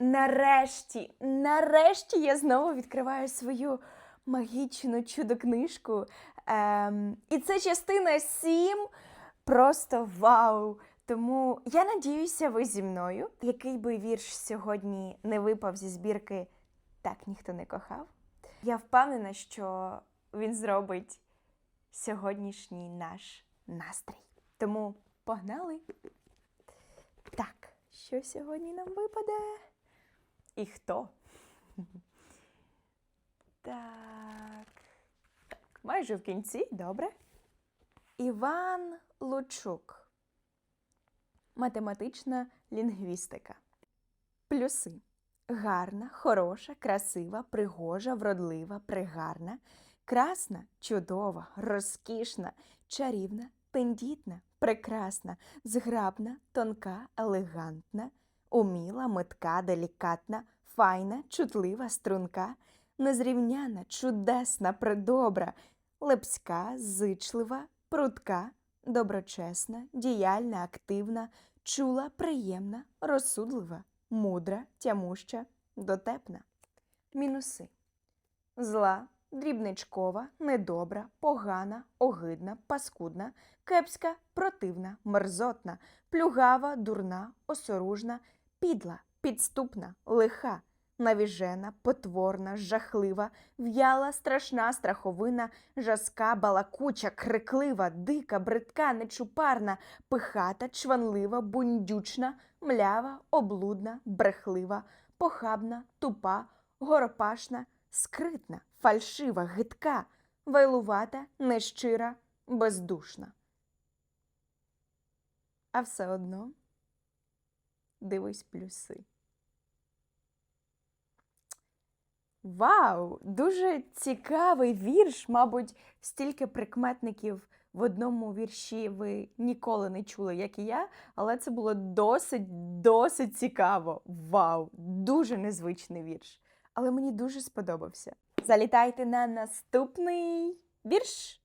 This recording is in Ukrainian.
Нарешті, нарешті я знову відкриваю свою магічну чудо-книжку. Ем, і це частина 7. Просто вау! Тому я надіюся, ви зі мною. Який би вірш сьогодні не випав зі збірки Так ніхто не кохав. Я впевнена, що він зробить сьогоднішній наш настрій. Тому погнали! Так, що сьогодні нам випаде? І хто? Так. Майже в кінці, добре. Іван Лучук. Математична лінгвістика. Плюси. Гарна, хороша, красива, пригожа, вродлива, пригарна, красна, чудова, розкішна, чарівна, тендітна, прекрасна, зграбна, тонка, елегантна, уміла, метка, делікатна, файна, чутлива, струнка, незрівняна, чудесна, предобра, лепська, зичлива, прудка, доброчесна, діяльна, активна, чула, приємна, розсудлива, мудра, тямуща, дотепна. Мінуси. Зла, дрібничкова, недобра, погана, огидна, паскудна, кепська, противна, мерзотна, плюгава, дурна, осоружна, підла, підступна, лиха, навіжена, потворна, жахлива, в'яла, страшна, страховина, жаска, балакуча, криклива, дика, бридка, нечупарна, пихата, чванлива, бундючна, млява, облудна, брехлива, похабна, тупа, горопашна, скритна, фальшива, гидка, вайлувата, нещира, бездушна. А все одно дивись плюси. Вау! Дуже цікавий вірш. Мабуть, стільки прикметників в одному вірші ви ніколи не чули, як і я, але це було досить, досить цікаво. Вау! Дуже незвичний вірш. Але мені дуже сподобався. Залітайте на наступний вірш.